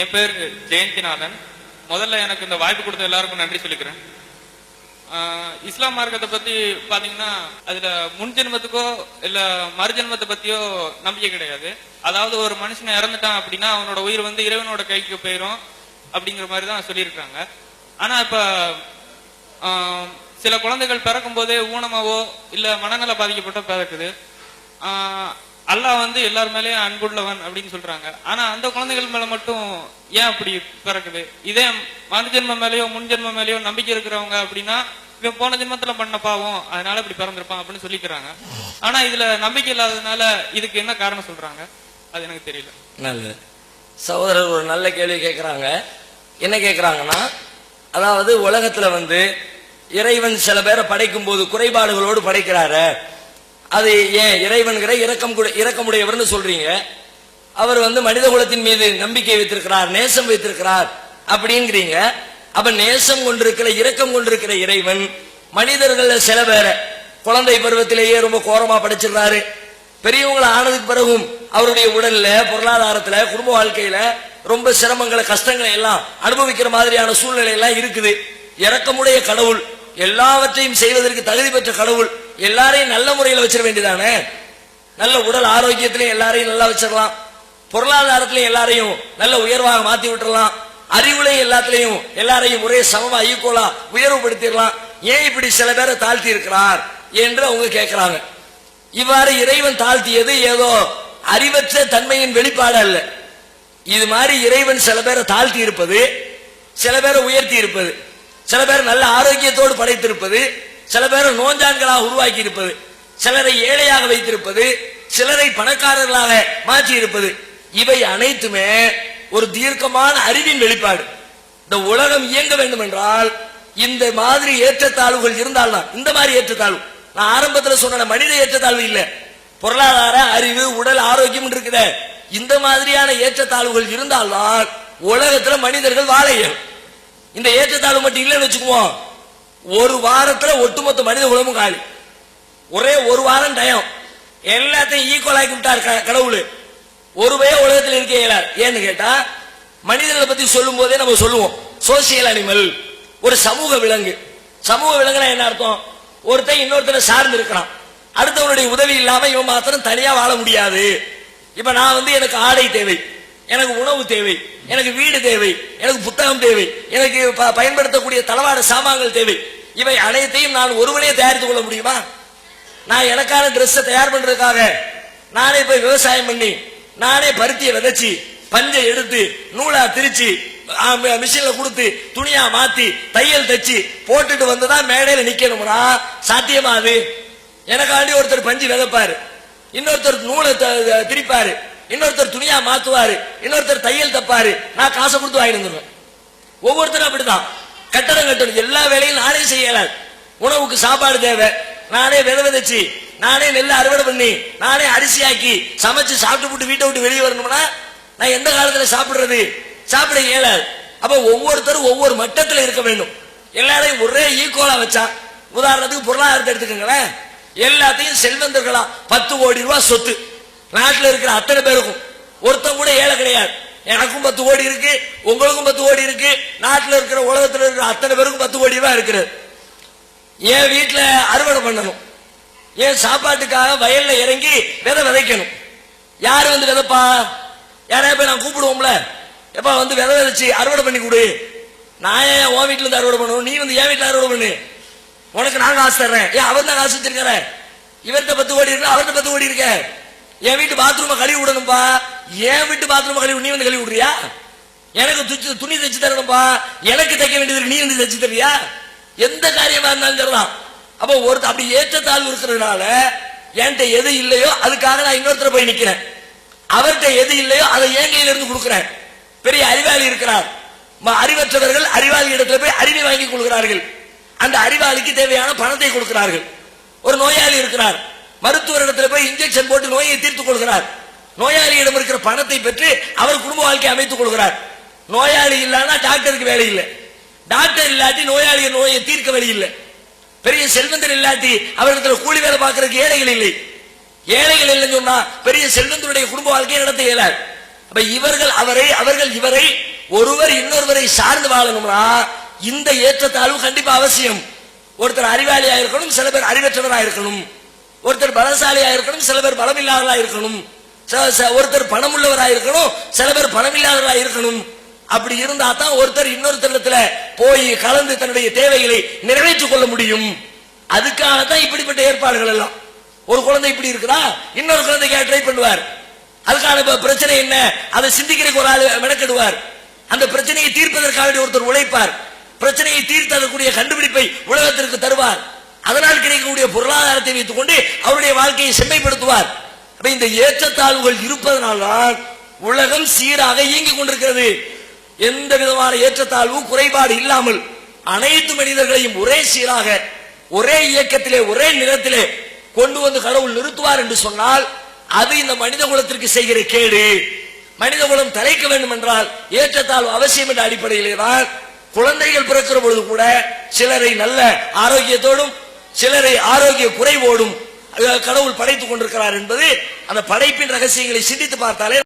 என் பேர் ஜெயந்திநாதன். முதல்ல எனக்கு இந்த வாய்ப்பு கொடுத்த எல்லாருக்கும் நன்றி சொல்லிக்கிறேன். இஸ்லாம் மார்க்கத்தை பத்தி பாத்தீங்கன்னா அதுல முன் ஜென்மத்துக்கோ இல்ல மறுஜென்மத்தை பத்தியோ நம்பிக்கை கிடையாது. அதாவது ஒரு மனுஷன் இறந்துட்டான் அப்படின்னா அவனோட உயிர் வந்து இறைவனோட கைக்கு போயிடும் அப்படிங்கிற மாதிரி தான் சொல்லியிருக்காங்க ஆனா இப்ப சில குழந்தைகள் பிறக்கும் போதே ஊனமாவோ இல்ல மனநல பாதிக்கப்பட்ட பிறக்குது. அல்லாஹ் வந்து எல்லார் மேலயும் அன்புள்ளவன் அப்படின்னு சொல்றாங்க. ஆனா அந்த குழந்தைகள் மேல மட்டும் ஏன் அப்படி பிறக்குது? இதே மறு ஜென்ம மேலயோ முன் ஜென்ம மேலயோ நம்பிக்கை இருக்கிறவங்க அப்படின்னா இவன் போன ஜென்மத்துல பண்ண பாவம் அதனால இப்படி பிறந்திருப்பான் அப்படின்னு சொல்லிக்கிறாங்க. ஆனா இதுல நம்பிக்கை இல்லாததுனால இதுக்கு என்ன காரணம் சொல்றாங்க? அது எனக்கு தெரியல. நல்லது. சகோதரர் ஒரு நல்ல கேள்வி கேட்கிறாங்க என்ன கேட்கிறாங்கன்னா அதாவது உலகத்துல வந்து இறைவன் சில பேரை படைக்கும் போது குறைபாடுகளோடு படைக்கிறாரு. அது ஏன் இறைவன்கிற இரக்கம் கூட- இரக்கமுடையவர்னு சொல்றீங்க. அவர் வந்து மனித குலத்தின் மீது நம்பிக்கை வைத்திருக்கிறார் நேசம் வைத்திருக்கிறார் அப்படிங்கிறீங்க. அப்ப நேசம் கொண்டிருக்கிற இரக்கம் கொண்டிருக்கிற இறைவன் மனிதர்கள் சில பேர குழந்தை பருவத்திலேயே ரொம்ப கோரமா படைச்சிடுறாரு. பெரியவங்களை ஆனதுக்கு பிறகும் அவருடைய உடல்ல பொருளாதாரத்துல குடும்ப வாழ்க்கையில ரொம்ப சிரமங்களை கஷ்டங்களை எல்லாம் அனுபவிக்கிற மாதிரியான சூழ்நிலை எல்லாம் இருக்குது. இறக்கமுடைய கடவுள் எல்லாவற்றையும் செய்வதற்கு தகுதி பெற்ற கடவுள் எல்லாரையும் நல்ல முறையில் வச்சிட வேண்டியதானே? நல்ல உடல் ஆரோக்கியத்திலையும் எல்லாரையும் நல்லா வச்சிடலாம். பொருளாதாரத்திலையும் எல்லாரையும் நல்ல உயர்வாக மாத்தி விட்டுறலாம் அறிவுலையும் எல்லாத்திலையும் எல்லாரையும் ஒரே சமமா ஈக்குவலா உயர்வுபடுத்திடலாம். ஏன் இப்படி சில பேரை தாழ்த்தி இருக்கிறார் என்று அவங்க கேட்கிறாங்க இவ்வாறு இறைவன் தாழ்த்தியது ஏதோ அறிவற்ற தன்மையின் வெளிப்பாடு அல்ல. இது மாதிரி இறைவன் சில பேரை தாழ்த்தி இருப்பது சில பேரை உயர்த்தி இருப்பது சில பேர் நல்ல ஆரோக்கியத்தோடு படைத்திருப்பது சில பேர் நோஞ்சான்களாக உருவாக்கி இருப்பது சிலரை ஏழையாக வைத்திருப்பது சிலரை பணக்காரர்களாக மாற்றி இருப்பது இவை அனைத்துமே ஒரு தீர்க்கமான அறிவின் வெளிப்பாடு. இந்த உலகம் இயங்க வேண்டும் என்றால் இந்த மாதிரி ஏற்றத்தாழ்வுகள் இருந்தால்தான். இந்த மாதிரி ஏற்றத்தாழ்வு. நான் ஆரம்பத்தில் சொன்ன மனித ஏற்றத்தாழ்வு இல்லை. பொருளாதார அறிவு உடல் ஆரோக்கியம் இருக்குத இந்த மாதிரியான ஏற்றத்தாழ்வுகள் இருந்தால்தான் உலகத்தில் மனிதர்கள் வாழ இயலும். இந்த ஏற்றத்தாழ்வு மட்டும் இல்லைன்னு வச்சுக்குவோம். ஒரு வாரத்துல ஒட்டுமொத்த மனித குலமும் காலி. ஒரே ஒரு வாரம் டயம் எல்லாத்தையும் ஈக்குவல் ஆக்கி விட்டார் க- கடவுள். ஒரு பய உலகத்தில் இருக்க இயலார். ஏன்னு கேட்டா மனிதர்களை பத்தி சொல்லும் போதே நம்ம சொல்லுவோம். சோசியல் அனிமல் ஒரு சமூக விலங்கு. சமூக விலங்குனா என்ன அர்த்தம்? ஒருத்தன் இன்னொருத்தனை சார்ந்து இருக்கிறான் அடுத்தவனுடைய உதவி இல்லாம இவன் மாத்திரம் தனியா வாழ முடியாது. இப்ப நான் வந்து எனக்கு ஆடை தேவை. எனக்கு உணவு தேவை எனக்கு வீடு தேவை எனக்கு புத்தகம் தேவை எனக்கு ப- பயன்படுத்தக்கூடிய தளவாட சாமான்கள் தேவை. இவை அனைத்தையும் நான் ஒருவனே தயாரித்துக் கொள்ள முடியுமா? நான் எனக்கான ட்ரெஸ்ஸை தயார் பண்றதுக்காக நானே போய் விவசாயம் பண்ணி நானே பருத்தியை விதைச்சி பஞ்சை எடுத்து நூலா திரிச்சு மிஷின்ல கொடுத்து துணியா மாத்தி தையல் தச்சு போட்டுட்டு வந்துதான் மேடையில நிக்கணும்னா சாத்தியமா அது? எனக்காண்டி ஒருத்தர் பஞ்சு விதைப்பாரு இன்னொருத்தர் நூலை த- திரிப்பாரு. இன்னொருத்தர் துணியா மாத்துவாரு இன்னொருத்தர் தையல் தப்பாரு நான் காசை கொடுத்து வாங்கிட்டு வந்துடுவேன் ஒவ்வொருத்தரும் அப்படிதான். கட்டடம் கட்டணும். எல்லா வேலையும் நானே செய்யலாம். உணவுக்கு சாப்பாடு தேவை. நானே வித விதைச்சு நானே நெல்லை அறுவடை பண்ணி நானே அரிசியாக்கி சமைச்சு சாப்பிட்டு போட்டு வீட்டை விட்டு வெளியே வரணும்னா நான் எந்த காலத்துல சாப்பிடுறது? சாப்பிட இயலாது. அப்ப ஒவ்வொருத்தரும் ஒவ்வொரு மட்டத்துல இருக்க வேண்டும். எல்லாரையும் ஒரே ஈக்குவலா வச்சா உதாரணத்துக்கு பொருளாதாரத்தை எடுத்துக்கோங்களேன். எல்லாத்தையும் செல்வந்தர்களா பத்து கோடி ரூபாய் சொத்து. நாட்டில் இருக்கிற அத்தனை பேருக்கும். ஒருத்தன் கூட ஏழை கிடையாது. எனக்கும் பத்து கோடி இருக்கு உங்களுக்கும் பத்து கோடி இருக்கு நாட்டில் இருக்கிற உலகத்தில் இருக்கிற அத்தனை பேருக்கும் பத்து கோடி ரூபாய் இருக்கிறது என் வீட்டில் அறுவடை பண்ணணும். என் சாப்பாட்டுக்காக வயல்ல இறங்கி விதை விதைக்கணும். யார் வந்து விதைப்பா? யாரையா போய் நான் கூப்பிடுவோம்ல? எப்பா வந்து விதை விதைச்சு அறுவடை பண்ணி கொடு. நான் ஏன் உன் வீட்டுல இருந்து அறுவடை பண்ணணும்? நீ வந்து என் வீட்டில் அறுவடை பண்ணு. உனக்கு நான் காசு தர்றேன். ஏன் அவர் தான் காசு வச்சிருக்கிறேன் இவர்கிட்ட பத்து கோடி இருக்கு அவர்கிட்ட பத்து கோடி இருக்கேன் என் வீட்டு பாத்ரூமை கழுவி விடணும்பா. என் வீட்டு பாத்ரூமை கழுவி நீ வந்து கழுவி விடுறியா? எனக்கு துச்சு துணி தைச்சு தரணும்பா. எனக்கு தைக்க வேண்டியது நீ வந்து தைச்சு தரியா எந்த காரியமா இருந்தாலும் சரிதான் அப்போ ஒருத்தர் அப்படி ஏற்றத்தாழ்வு இருக்கிறதுனால என்கிட்ட எது இல்லையோ அதுக்காக நான் இன்னொருத்தர் போய் நிற்கிறேன் அவர்கிட்ட எது இல்லையோ அதை என் கையில இருந்து கொடுக்குறேன். பெரிய அறிவாளி இருக்கிறார். அறிவற்றவர்கள் அறிவாளி இடத்துல போய் அறிவை வாங்கி கொள்கிறார்கள். அந்த அறிவாளிக்கு தேவையான பணத்தை கொடுக்கிறார்கள். ஒரு நோயாளி இருக்கிறார். மருத்துவர் இடத்துல போய் இன்ஜெக்ஷன் போட்டு நோயை தீர்த்துக் கொள்கிறார். நோயாளியிடம் இருக்கிற பணத்தை பெற்று அவர் குடும்ப வாழ்க்கையை அமைத்துக் கொள்கிறார். நோயாளி இல்லைன்னா டாக்டருக்கு வேலை இல்லை. டாக்டர் இல்லாட்டி நோயாளிய நோயை தீர்க்க வழி இல்லை. பெரிய செல்வந்தர் இல்லாட்டி அவரிடத்துல கூலி வேலை பார்க்கறதுக்கு ஏழைகள் இல்லை. ஏழைகள் இல்லைன்னு சொன்னா பெரிய செல்வந்தருடைய குடும்ப வாழ்க்கையை நடத்த இயலாது. அப்ப இவர்கள் அவரை அவர்கள் இவரை ஒருவர் இன்னொருவரை சார்ந்து வாழணும்னா இந்த ஏற்றத்தாழ்வு கண்டிப்பா அவசியம். ஒருத்தர் அறிவாளியாக இருக்கணும் சில பேர் அறிவற்றவராக இருக்கணும் ஒருத்தர் பலசாலியா இருக்கணும் சில பேர் பலமில்லாதவரா இருக்கணும் ச- ச- ஒருத்தர் பணம் உள்ளவரா இருக்கணும் சில பேர் பணமில்லாதவரா இருக்கணும் அப்படி இருந்தா தான் ஒருத்தர் இன்னொருத்தரிடத்துல போய் கலந்து தன்னுடைய தேவைகளை நிறைவேற்றிக் கொள்ள முடியும். அதுக்காக தான் இப்படிப்பட்ட ஏற்பாடுகள் எல்லாம். ஒரு குழந்தை இப்படி இருக்கிறா இன்னொரு குழந்தைக்கு ட்ரை பண்ணுவார். அதுக்கான பிரச்சனை என்ன? அதை சிந்திக்கிறதுக்கு ஒரு ஆள் மெனக்கெடுவார். அந்த பிரச்சனையை தீர்ப்பதற்காக ஒருத்தர் உழைப்பார். பிரச்சனையை தீர்த்ததற்குரிய கண்டுபிடிப்பை உலகத்திற்கு தருவார். அதனால் கிடைக்கக்கூடிய பொருளாதாரத்தை வைத்துக் கொண்டு அவருடைய வாழ்க்கையை செம்மைப்படுத்துவார். இந்த ஏற்றத்தாழ்வுகள் இருப்பதனால்தான் உலகம் சீராக இயங்கிக் கொண்டிருக்கிறது. எந்த விதமான ஏற்றத்தாழ்வு குறைபாடு இல்லாமல் அனைத்து மனிதர்களையும் ஒரே சீராக ஒரே இயக்கத்திலே ஒரே நிறத்திலே கொண்டு வந்து கடவுள் நிறுத்துவார் என்று சொன்னால் அது இந்த மனித குலத்திற்கு செய்கிற கேடு. மனித குலம் தலைக்க வேண்டும் என்றால் ஏற்றத்தாழ்வு அவசியம் என்ற அடிப்படையிலே தான் குழந்தைகள் பிறக்கிற பொழுது கூட சிலரை நல்ல ஆரோக்கியத்தோடும் சிலரை ஆரோக்கிய குறைவோடும் கடவுள் படைத்துக் கொண்டிருக்கிறார் என்பது அந்த படைப்பின் ரகசியங்களை சிந்தித்து பார்த்தாலே